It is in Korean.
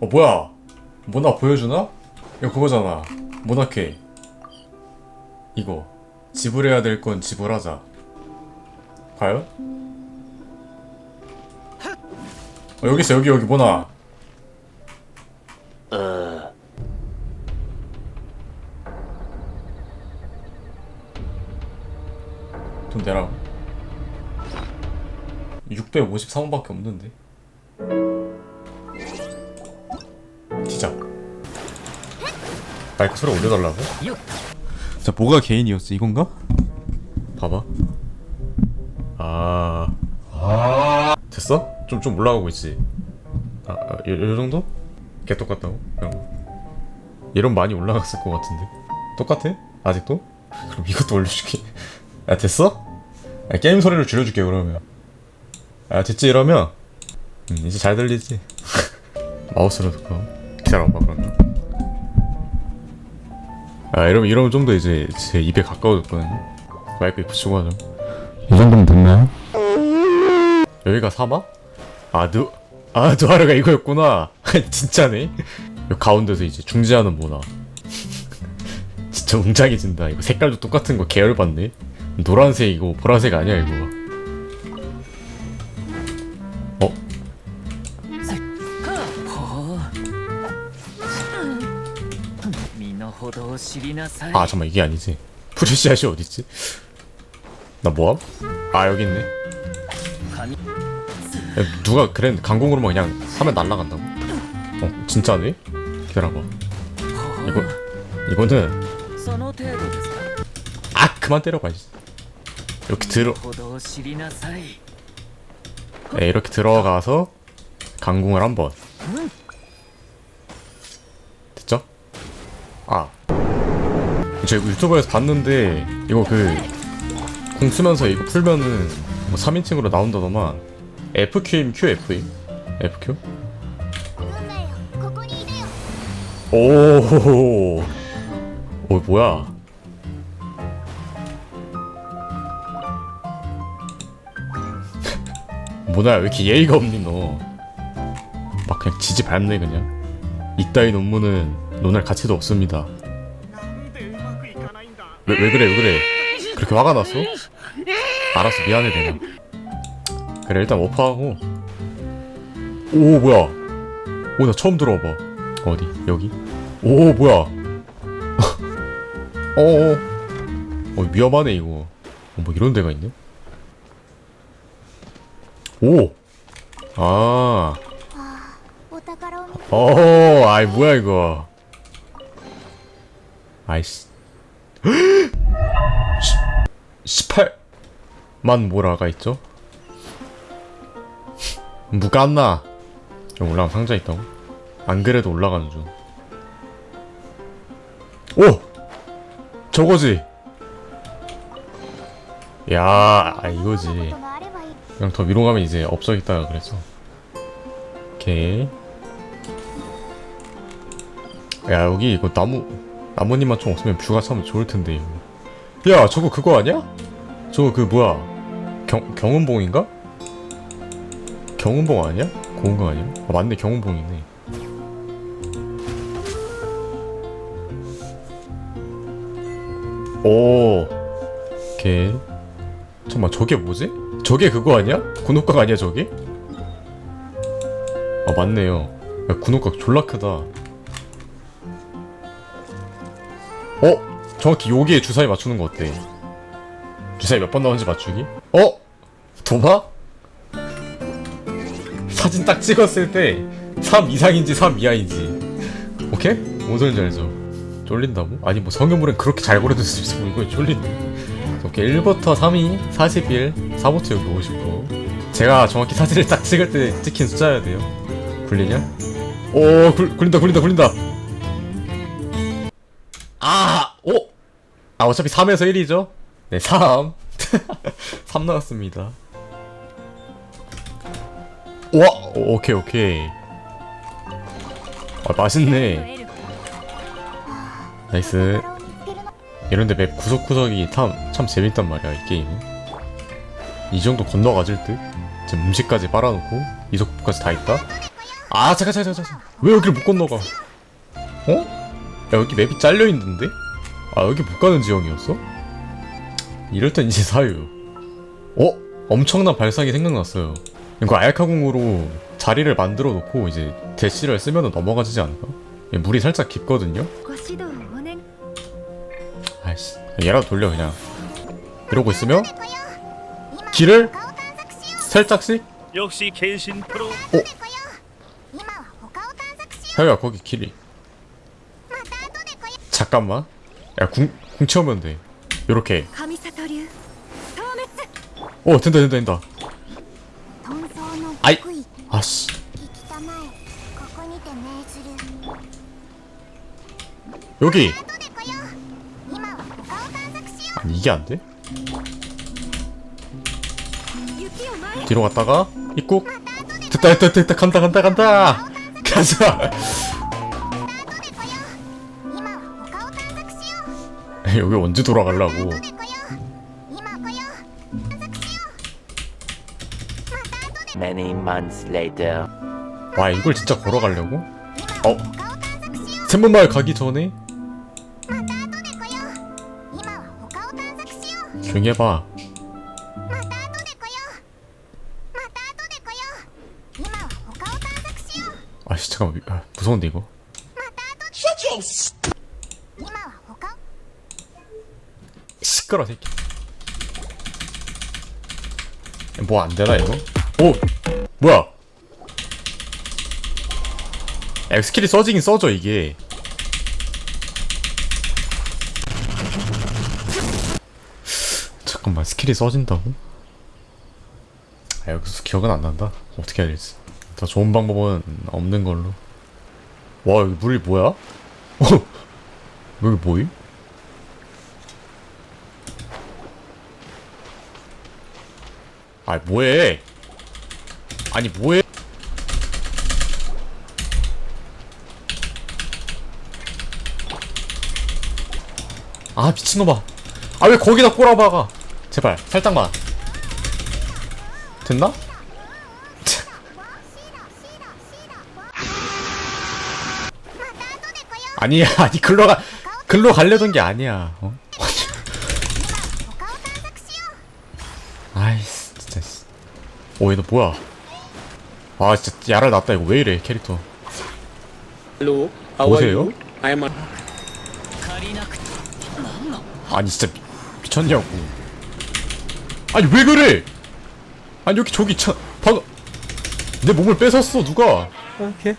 어 뭐야? 모나 보여주나? 이거 그거잖아. 모나케 이거. 지불해야 될 건 지불하자. 과연? 어 여기 있어 여기 여기 모나. 돈 내라고? 653원밖에 없는데 마이크 소리 올려달라고? 자 뭐가 개인이었지 이건가? 봐봐 아 됐어? 좀 좀 올라가고 있지 아, 아 요, 요 정도? 개 똑같다고? 이런 거 이런 많이 올라갔을 것 같은데 똑같아? 아직도? 그럼 이것도 올려줄게 야 됐어? 야, 게임 소리를 줄여줄게 그러면 아 됐지 이러면 음, 이제 잘 들리지? 마우스로 듣고 기다려봐 그러면 아 이러면 이러면 좀 더 이제 제 입에 가까워졌거든요. 마이크 붙이고 하죠. 이 정도면 됐나요? 여기가 사막? 아 누.. 아 누아르가 이거였구나. 진짜네. 요 가운데서 이제 중지하는 뭐나 진짜 웅장해진다. 이거 색깔도 똑같은 거 계열 받네. 노란색이고 보라색 아니야 이거 아 잠깐 이게 아니지. 프레시아시 어딨지? 나 뭐함? 아 여기 있네. 누가 그래 강공으로만 그냥 하면 날라간다고? 어 진짜네? 기다려봐. 이거 이거는 아 그만 때려봐 이렇게 들어. 네, 이렇게 들어가서 강공을 한번. 됐죠? 아. 제가 유튜브에서 봤는데 이거 그 공 쓰면서 이거 풀면은 뭐 3인칭으로 나온다더만. FQ임 QF임? FQ? 오오 오, 어, 뭐야? 뭐냐 왜 이렇게 예의가 없니 너 막 그냥 지지 밟네 그냥. 이따위 논문은 논할 가치도 없습니다. 왜, 왜 그래 왜 그래? 그렇게 화가 났어? 알았어 미안해 그냥 그래 일단 워프하고. 오 뭐야? 오 나 처음 들어봐 어디? 여기? 오 뭐야? 어어. 어. 어, 위험하네 이거. 어, 뭐 이런 데가 있네? 오아. 어어 아이 뭐야 이거. 아이씨. 18만 뭐라가 있죠? 무간나 여기 올라간 상자 있다고? 안 그래도 올라가는 중 오! 저거지! 야 아, 이거지 그냥 더 위로 가면 이제 없어 있다가 그랬어 오케이 야 여기 이거 나무 나무님만 좀 없으면 뷰가 참 좋을 텐데. 야 저거 그거 아니야? 저거 그 뭐야? 경 경운봉인가? 경운봉 아니야? 고운거 아니야? 아 맞네 경운봉이네. 오. 오케이. 잠깐만 저게 뭐지? 저게 그거 아니야? 군옥각 아니야 저게? 아 맞네요 야 군옥각 졸라 크다 어? 정확히 여기에 주사위 맞추는 거 어때? 주사위 몇 번 나오는지 맞추기? 어? 도마? 사진 딱 찍었을 때 3 이상인지 3 이하인지 오케이? 뭔 소린지 알죠? 쫄린다고? 아니 뭐 성형물은 그렇게 잘 고려될 수 있어 뭐 이거 쫄린데 오케이 1부터 3이 41 4부터 여기 59 제가 정확히 사진을 딱 찍을 때 찍힌 숫자여야 돼요 굴리냐? 오 굴, 굴린다 굴린다 굴린다 아! 오! 아, 어차피 3에서 1이죠? 네, 3. 3 나왔습니다. 와! 오, 오케이, 오케이. 아, 맛있네. 나이스. 이런데 맵 구석구석이 참, 참 재밌단 말이야, 이 게임. 이 정도 건너가질 듯? 지금 음식까지 빨아놓고, 이석부까지 다 있다? 아, 잠깐, 잠깐, 잠깐, 잠깐. 왜 여기를 못 건너가? 어? 야 여기 맵이 잘려있는데? 아 여기 못가는 지형이었어? 이럴땐 이제 사유 어? 엄청난 발상이 생각났어요 이거 알카공으로 자리를 만들어 놓고 이제 대시를 쓰면 넘어가지지 않을까? 물이 살짝 깊거든요? 아이씨 얘라도 돌려 그냥 이러고 있으면 길을 살짝씩 역시 계신 프로 어? 해야 거기 길이 잠깐만. 야, 궁, 궁 채우면 돼. 요렇게. 오, 어, 된다, 된다, 된다. 아이. 아씨. 여기. 아니, 이게 안 돼? 뒤로 갔다가 입국 됐다 됐다 됐다 간다 간다 간다 가자 여기 언제 돌아가려고? 와 이걸 진짜 걸어가려고? 어? 샘문마을 가기 전에? 조용히 해봐. 아씨 잠깐만. 아, 무서운데 이거? 시끄러 새끼 뭐 안되나 이거? 오! 뭐야 야 스킬이 써지긴 써져 이게 잠깐만 스킬이 써진다고? 아 여기서 기억은 안 난다 어떻게 해야 될지 더 좋은 방법은 없는 걸로 와 여기 물이 뭐야? 어? 여기 뭐임? 아 뭐해? 아니 뭐해? 아 미친놈아. 아 왜 거기다 꼬라박아? 제발 살짝만. 됐나? 아니야 아니 글로 가 글로 가려던 게 아니야 어? 어 얘는 뭐야? 아 진짜 야를 났다 이거. 왜 이래 캐릭터? Hello. How are you? I'm a 아니 진짜 미, 미쳤냐고. 아니 왜 그래? 아니 여기 저기 차 방... 내 몸을 뺏었어 누가? 오케이.